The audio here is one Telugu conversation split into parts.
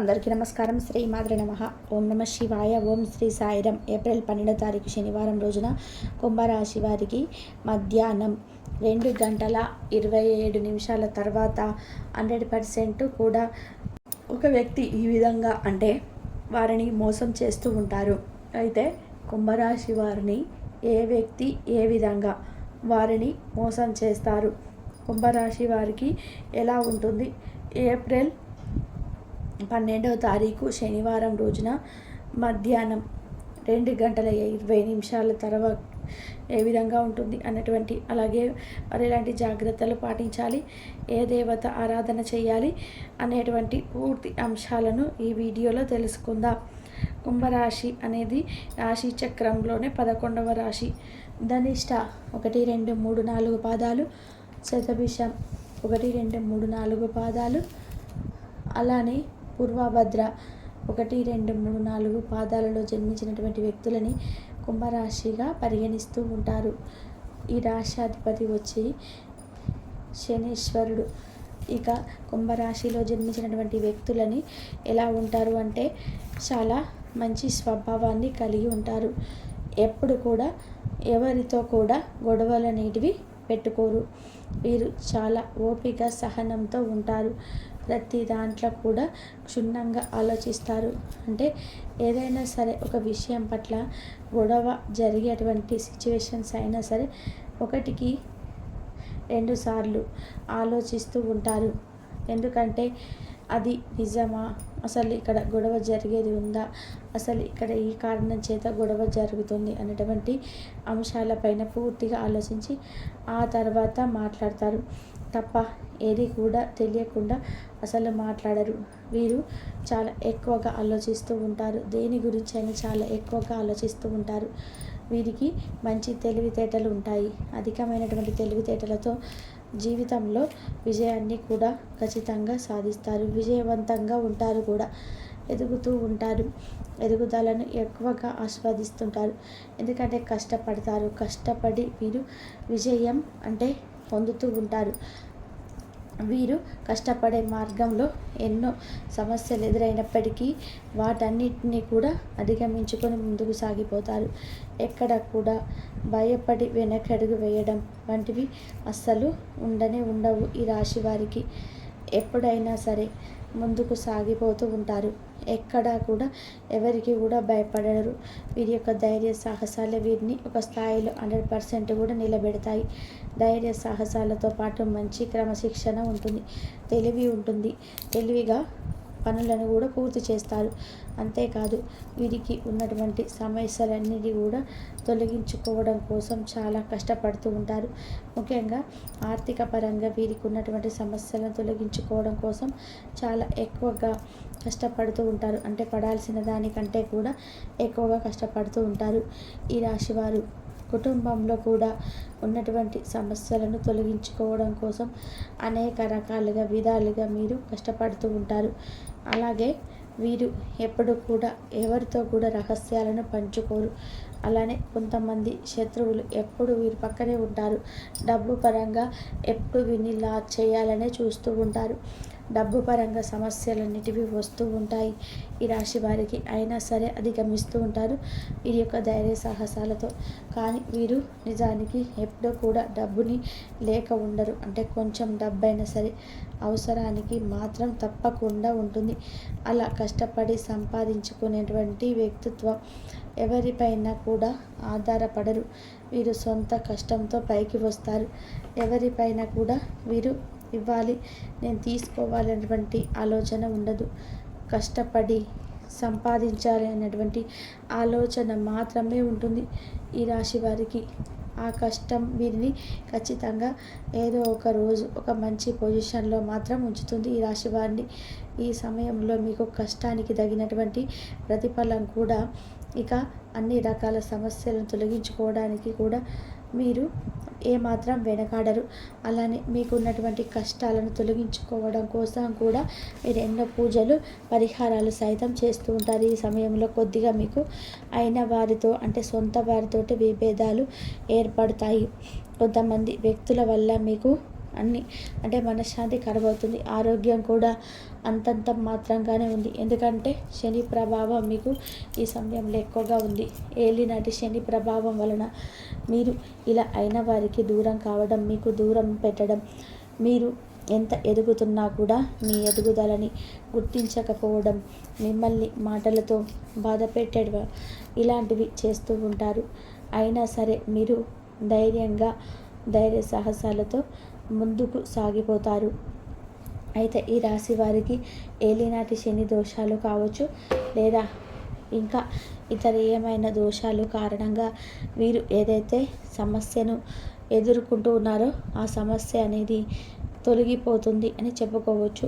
అందరికీ నమస్కారం. శ్రీ మాద్రి నమ. ఓం నమ శివాయ. ఓం శ్రీ సాయిరం. ఏప్రిల్ పన్నెండో తారీఖు శనివారం రోజున కుంభరాశి వారికి మధ్యాహ్నం రెండు గంటల ఇరవై ఏడు నిమిషాల తర్వాత హండ్రెడ్ పర్సెంట్ కూడా ఒక వ్యక్తి ఈ విధంగా అంటే వారిని మోసం చేస్తూ ఉంటారు. అయితే కుంభరాశి వారిని ఏ వ్యక్తి ఏ విధంగా వారిని మోసం చేస్తారు? కుంభరాశి వారికి ఎలా ఉంటుంది? ఏప్రిల్ పన్నెండవ తారీఖు శనివారం రోజున మధ్యాహ్నం రెండు గంటల ఇరవై నిమిషాల తర్వాత ఏ విధంగా ఉంటుంది అన్నటువంటి అలాగే మరి ఎలాంటి జాగ్రత్తలు పాటించాలి ఏ దేవత ఆరాధన చేయాలి అనేటువంటి పూర్తి అంశాలను ఈ వీడియోలో తెలుసుకుందాం. కుంభరాశి అనేది రాశి చక్రంలోనే పదకొండవ రాశి. ధనిష్ట ఒకటి రెండు మూడు నాలుగు పాదాలు. శతభిషం ఒకటి రెండు మూడు నాలుగు పాదాలు. అలానే పూర్వభద్ర ఒకటి రెండు మూడు నాలుగు పాదాలలో జన్మించినటువంటి వ్యక్తులని కుంభరాశిగా పరిగణిస్తూ ఉంటారు. ఈ రాశాధిపతి వచ్చి శనీశ్వరుడు. ఇక కుంభరాశిలో జన్మించినటువంటి వ్యక్తులని ఎలా ఉంటారు అంటే చాలా మంచి స్వభావాన్ని కలిగి ఉంటారు. ఎప్పుడు కూడా ఎవరితో కూడా గొడవలు అనేటివి పెట్టుకోరు. వీరు చాలా ఓపిక సహనంతో ఉంటారు. ప్రతి దాంట్లో కూడా క్షుణ్ణంగా ఆలోచిస్తారు. అంటే ఏదైనా సరే ఒక విషయం పట్ల గొడవ జరిగేటువంటి సిచ్యువేషన్స్ అయినా సరే ఒకటికి రెండుసార్లు ఆలోచిస్తూ ఉంటారు. ఎందుకంటే అది నిజమా? అసలు ఇక్కడ గొడవ జరిగేది ఉందా? అసలు ఇక్కడ ఈ కారణం చేత గొడవ జరుగుతుంది అనేటువంటి అంశాలపైన పూర్తిగా ఆలోచించి ఆ తర్వాత మాట్లాడతారు. తప్ప ఏది కూడా తెలియకుండా అసలు మాట్లాడరు. వీరు చాలా ఎక్కువగా ఆలోచిస్తూ ఉంటారు. దేని గురించి అయినా చాలా ఎక్కువగా ఆలోచిస్తూ ఉంటారు. వీరికి మంచి తెలివితేటలు ఉంటాయి. అధికమైనటువంటి తెలివితేటలతో జీవితంలో విజయాన్ని కూడా ఖచ్చితంగా సాధిస్తారు. విజయవంతంగా ఉంటారు కూడా. ఎదుగుతూ ఉంటారు. ఎదుగుదలను ఎక్కువగా ఆస్వాదిస్తుంటారు. ఎందుకంటే కష్టపడతారు. కష్టపడి వీరు విజయం అంటే పొందుతూ ఉంటారు. వీరు కష్టపడే మార్గంలో ఎన్నో సమస్యలు ఎదురైనప్పటికీ వాటన్నిటిని కూడా అధిగమించుకొని ముందుకు సాగిపోతారు. ఎక్కడ కూడా భయపడి వెనకడుగు వేయడం వంటివి అస్సలు ఉండనే ఉండవు ఈ రాశి వారికి. ఎప్పుడైనా సరే ముందుకు సాగిపోతూ ఉంటారు. ఎక్కడా కూడా ఎవరికి కూడా భయపడరు. వీరి యొక్క ధైర్య సాహసాలే వీరిని ఒక స్థాయిలో హండ్రెడ్ పర్సెంట్ కూడా నిలబెడతాయి. ధైర్య సాహసాలతో పాటు మంచి క్రమశిక్షణ ఉంటుంది. తెలివి ఉంటుంది. తెలివిగా పనులను కూడా పూర్తి చేస్తారు. అంతేకాదు వీరికి ఉన్నటువంటి సమస్యలన్నిటి కూడా తొలగించుకోవడం కోసం చాలా కష్టపడుతూ ఉంటారు. ముఖ్యంగా ఆర్థిక పరంగా వీరికి ఉన్నటువంటి సమస్యలను తొలగించుకోవడం కోసం చాలా ఎక్కువగా కష్టపడుతూ ఉంటారు. అంటే పడాల్సిన దానికంటే కూడా ఎక్కువగా కష్టపడుతూ ఉంటారు. ఈ రాశివారు కుటుంబంలో కూడా ఉన్నటువంటి సమస్యలను తొలగించుకోవడం కోసం అనేక రకాలుగా విధాలుగా మీరు కష్టపడుతూ ఉంటారు. అలాగే వీరు ఎప్పుడు కూడా ఎవరితో కూడా రహస్యాలను పంచుకోరు. అలానే కొంతమంది శత్రువులు ఎప్పుడు వీరి పక్కనే ఉంటారు. డబ్బు పరంగా ఎప్పుడు వీరిని లా చేయాలనే చూస్తూ ఉంటారు. డబ్బు పరంగా సమస్యలన్నిటివి వస్తూ ఉంటాయి. ఈ రాశి వారికి అయినా సరే అధిగమిస్తూ ఉంటారు. వీరి యొక్క ధైర్య సాహసాలతో. కానీ వీరు నిజానికి ఎప్పుడూ కూడా డబ్బుని లేక ఉండరు. అంటే కొంచెం డబ్బు అయినా సరే అవసరానికి మాత్రం తప్పకుండా ఉంటుంది. అలా కష్టపడి సంపాదించుకునేటువంటి వ్యక్తిత్వం ఎవరిపైన కూడా ఆధారపడరు. వీరు సొంత కష్టంతో పైకి వస్తారు. ఎవరిపైన కూడా వీరు ఇవ్వాలి. నేను తీసుకోవాలి అనేటువంటి ఆలోచన ఉండదు. కష్టపడి సంపాదించాలి అనేటువంటి ఆలోచన మాత్రమే ఉంటుంది ఈ రాశి వారికి. ఆ కష్టం వీరిని ఖచ్చితంగా ఏదో ఒక రోజు ఒక మంచి పొజిషన్లో మాత్రం ఉంచుతుంది ఈ రాశి వారిని. ఈ సమయంలో మీకు కష్టానికి తగినటువంటి ప్రతిఫలం కూడా ఇక అన్ని రకాల సమస్యలను తొలగించుకోవడానికి కూడా మీరు ఏమాత్రం వెనకాడరు. అలానే మీకున్నటువంటి కష్టాలను తొలగించుకోవడం కోసం కూడా మీరు ఎన్నో పూజలు పరిహారాలు సైతం చేస్తూ ఉంటారు. ఈ సమయంలో కొద్దిగా మీకు అయిన వారితో అంటే సొంత వారితోటి విభేదాలు ఏర్పడతాయి. కొంతమంది వ్యక్తుల వల్ల మీకు అన్ని. అంటే మనశ్శాంతి కలగవుతుంది ఆరోగ్యం కూడా అంతంత మాత్రంగానే ఉంది. ఎందుకంటే శని ప్రభావం మీకు ఈ సమయంలో ఎక్కువగా ఉంది. ఏలినాటి శని ప్రభావం వలన మీరు ఇలా అయిన వారికి దూరం కావడం మీకు దూరం పెట్టడం మీరు ఎంత ఎదుగుతున్నా కూడా మీ ఎదుగుదలని గుర్తించకపోవడం మిమ్మల్ని మాటలతో బాధ పెట్టడం ఇలాంటివి చేస్తూ ఉంటారు. అయినా సరే మీరు ధైర్యంగా ధైర్య సాహసాలతో ముందుకు సాగిపోతారు. అయితే ఈ రాశి వారికి ఏలినాటి శని దోషాలు కావచ్చు లేదా ఇంకా ఇతర ఏమైనా దోషాలు కారణంగా వీరు ఏదైతే సమస్యను ఎదుర్కొంటూ ఉన్నారో ఆ సమస్య అనేది తొలగిపోతుంది అని చెప్పుకోవచ్చు.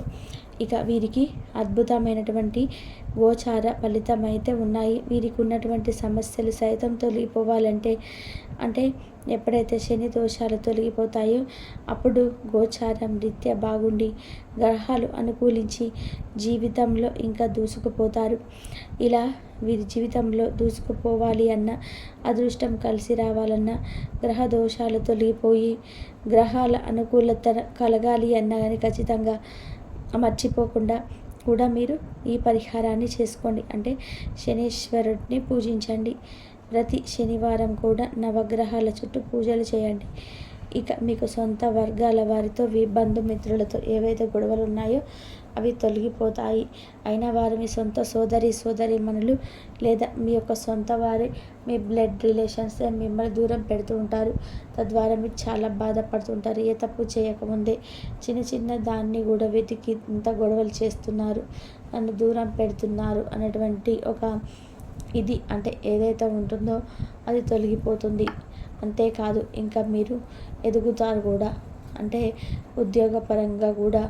ఇక వీరికి అద్భుతమైనటువంటి గోచార ఫలితం అయితే ఉన్నాయి. వీరికి ఉన్నటువంటి సమస్యలు సైతం తొలగిపోవాలంటే అంటే ఎప్పుడైతే శని దోషాలు తొలగిపోతాయో అప్పుడు గోచారం రీత్యా బాగుండి గ్రహాలు అనుకూలించి జీవితంలో ఇంకా దూసుకుపోతారు. ఇలా వీరి జీవితంలో దూసుకుపోవాలి అన్న అదృష్టం కలిసి రావాలన్న గ్రహ దోషాలు తొలగిపోయి గ్రహాల అనుకూలత కలగాలి అన్న కానీ ఖచ్చితంగా మర్చిపోకుండా కూడా మీరు ఈ పరిహారాన్ని చేసుకోండి. అంటే శనీశ్వరుడిని పూజించండి. ప్రతి శనివారం కూడా నవగ్రహాల చుట్టూ పూజలు చేయండి. ఇక మీకు సొంత వర్గాల వారితో మీ బంధుమిత్రులతో ఏవైతే గొడవలు ఉన్నాయో అవి తొలగిపోతాయి. అయినా వారు మీ సొంత సోదరి సోదరి మనులు లేదా మీ యొక్క సొంత వారి మీ బ్లడ్ రిలేషన్స్ మిమ్మల్ని దూరం పెడుతూ ఉంటారు. తద్వారా మీరు చాలా బాధపడుతుంటారు. ఏ తప్పు చేయకముందే చిన్న చిన్న దాన్ని కూడా వెతికి ఇంత గొడవలు చేస్తున్నారు. నన్ను దూరం పెడుతున్నారు అనేటువంటి ఒక ఇది అంటే ఏదైతే ఉంటుందో అది తొలగిపోతుంది. అంతేకాదు ఇంకా మీరు ఎదుగుతారు కూడా. అంటే ఉద్యోగపరంగా కూడా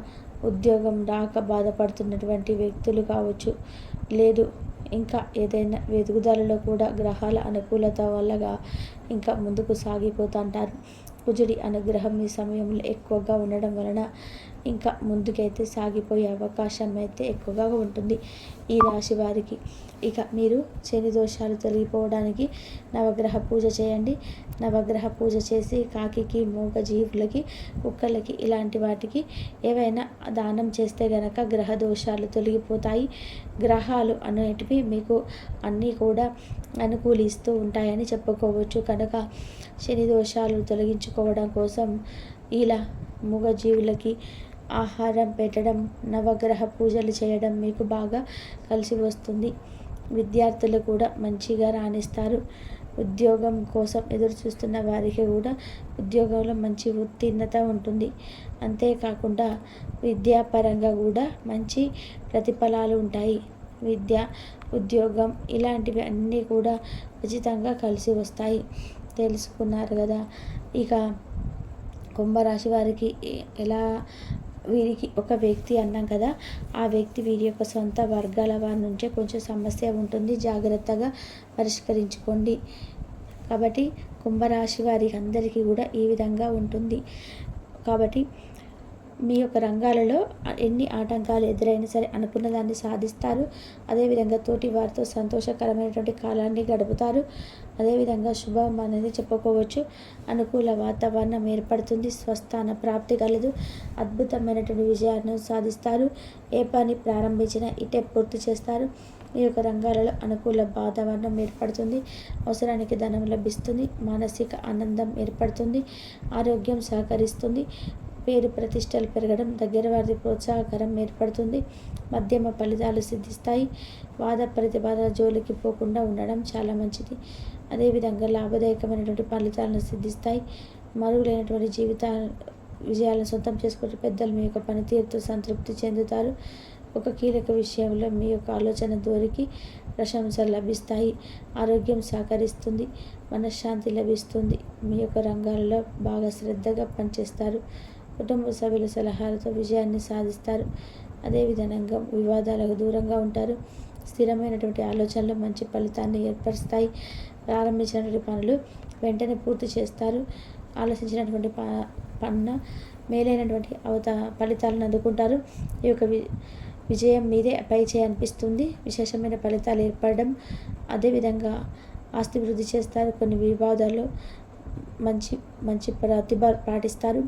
ఉద్యోగం రాక బాధపడుతున్నటువంటి వ్యక్తులు కావచ్చు. లేదు ఇంకా ఏదైనా ఎదుగుదలలో కూడా గ్రహాల అనుకూలత వల్లగా ఇంకా ముందుకు సాగిపోతుంటారు. కుజుడి అనుగ్రహం ఈ సమయంలో ఎక్కువగా ఉండడం వలన ఇంకా ముందుకైతే సాగిపోయే అవకాశం అయితే ఎక్కువగా ఉంటుంది ఈ రాశి వారికి. ఇక మీరు శని దోషాలు తొలగిపోవడానికి నవగ్రహ పూజ చేయండి. నవగ్రహ పూజ చేసి కాకికి మూగ జీవులకి కుక్కలకి ఇలాంటి వాటికి ఏవైనా దానం చేస్తే గనక గ్రహ దోషాలు తొలగిపోతాయి. గ్రహాలు అనేటివి మీకు అన్నీ కూడా అనుకూలిస్తూ ఉంటాయని చెప్పుకోవచ్చు. కనుక శని దోషాలు తొలగించుకోవడం కోసం ఇలా మూగజీవులకి ఆహారం పెట్టడం నవగ్రహ పూజలు చేయడం మీకు బాగా కలిసి వస్తుంది. విద్యార్థులు కూడా మంచిగా రాణిస్తారు. ఉద్యోగం కోసం ఎదురు చూస్తున్న వారికి కూడా ఉద్యోగంలో మంచి ఉత్తీర్ణత ఉంటుంది. అంతేకాకుండా విద్యాపరంగా కూడా మంచి ప్రతిఫలాలు ఉంటాయి. విద్య ఉద్యోగం ఇలాంటివి అన్నీ కూడా ఖచ్చితంగా కలిసి వస్తాయి. తెలుసుకున్నారు కదా. ఇక కుంభరాశి వారికి ఎలా వీరికి ఒక వ్యక్తి అన్నాం కదా ఆ వ్యక్తి వీరి యొక్క సొంత వర్గాల వారి నుంచే కొంచెం సమస్య ఉంటుంది జాగ్రత్తగా పరిష్కరించుకోండి. కాబట్టి కుంభరాశి వారికి అందరికీ కూడా ఈ విధంగా ఉంటుంది. కాబట్టి మీ యొక్క రంగాలలో ఎన్ని ఆటంకాలు ఎదురైనా సరే అనుకున్న దాన్ని సాధిస్తారు. అదేవిధంగా తోటి వారితో సంతోషకరమైనటువంటి కాలాన్ని గడుపుతారు. అదేవిధంగా శుభం అనేది చెప్పుకోవచ్చు. అనుకూల వాతావరణం ఏర్పడుతుంది. స్వస్థాన ప్రాప్తి కలదు. అద్భుతమైనటువంటి విజయాన్ని సాధిస్తారు. ఏ పని ప్రారంభించినా ఇటే పూర్తి చేస్తారు. ఈ యొక్క రంగాలలో అనుకూల వాతావరణం ఏర్పడుతుంది. అవసరానికి ధనం లభిస్తుంది. మానసిక ఆనందం ఏర్పడుతుంది. ఆరోగ్యం సహకరిస్తుంది. పేరు ప్రతిష్టలు పెరగడం దగ్గర వారి ప్రోత్సాహకరం ఏర్పడుతుంది. మధ్యమ ఫలితాలు సిద్ధిస్తాయి. వాద ప్రతిపాద జోలికి పోకుండా ఉండడం చాలా మంచిది. అదేవిధంగా లాభదాయకమైనటువంటి ఫలితాలను సిద్ధిస్తాయి. మరుగులైనటువంటి జీవిత విజయాలను సొంతం చేసుకుంటే పెద్దలు మీ యొక్క పనితీరుతో సంతృప్తి చెందుతారు. ఒక కీలక విషయంలో మీ యొక్క ఆలోచన దోరికి ప్రశంసలు లభిస్తాయి. ఆరోగ్యం సహకరిస్తుంది. మనశ్శాంతి లభిస్తుంది. మీ యొక్క రంగాలలో బాగా శ్రద్ధగా పనిచేస్తారు. కుటుంబ సభ్యుల సలహాలతో విజయాన్ని సాధిస్తారు. అదేవిధంగా వివాదాలకు దూరంగా ఉంటారు. స్థిరమైనటువంటి ఆలోచనలు మంచి ఫలితాన్ని ఏర్పరుస్తాయి. ప్రారంభించినటువంటి పనులు వెంటనే పూర్తి చేస్తారు. ఆలోచించినటువంటి ప పన్న మేలైనటువంటి అవత ఫలితాలను అందుకుంటారు. ఈ యొక్క వి విజయం మీదే పై చేయి అనిపిస్తుంది. విశేషమైన ఫలితాలు ఏర్పడడం అదేవిధంగా ఆస్తి వృద్ధి చేస్తారు. కొన్ని వివాదాల్లో మంచి మంచి ప్రతిభ పాటిస్తారు.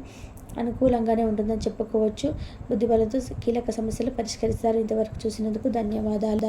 అనుకూలంగానే ఉంటుందని చెప్పుకోవచ్చు. బుద్ధిబలంతో కీలక సమస్యలు పరిష్కరిస్తారు. ఇంతవరకు చూసినందుకు ధన్యవాదాలు.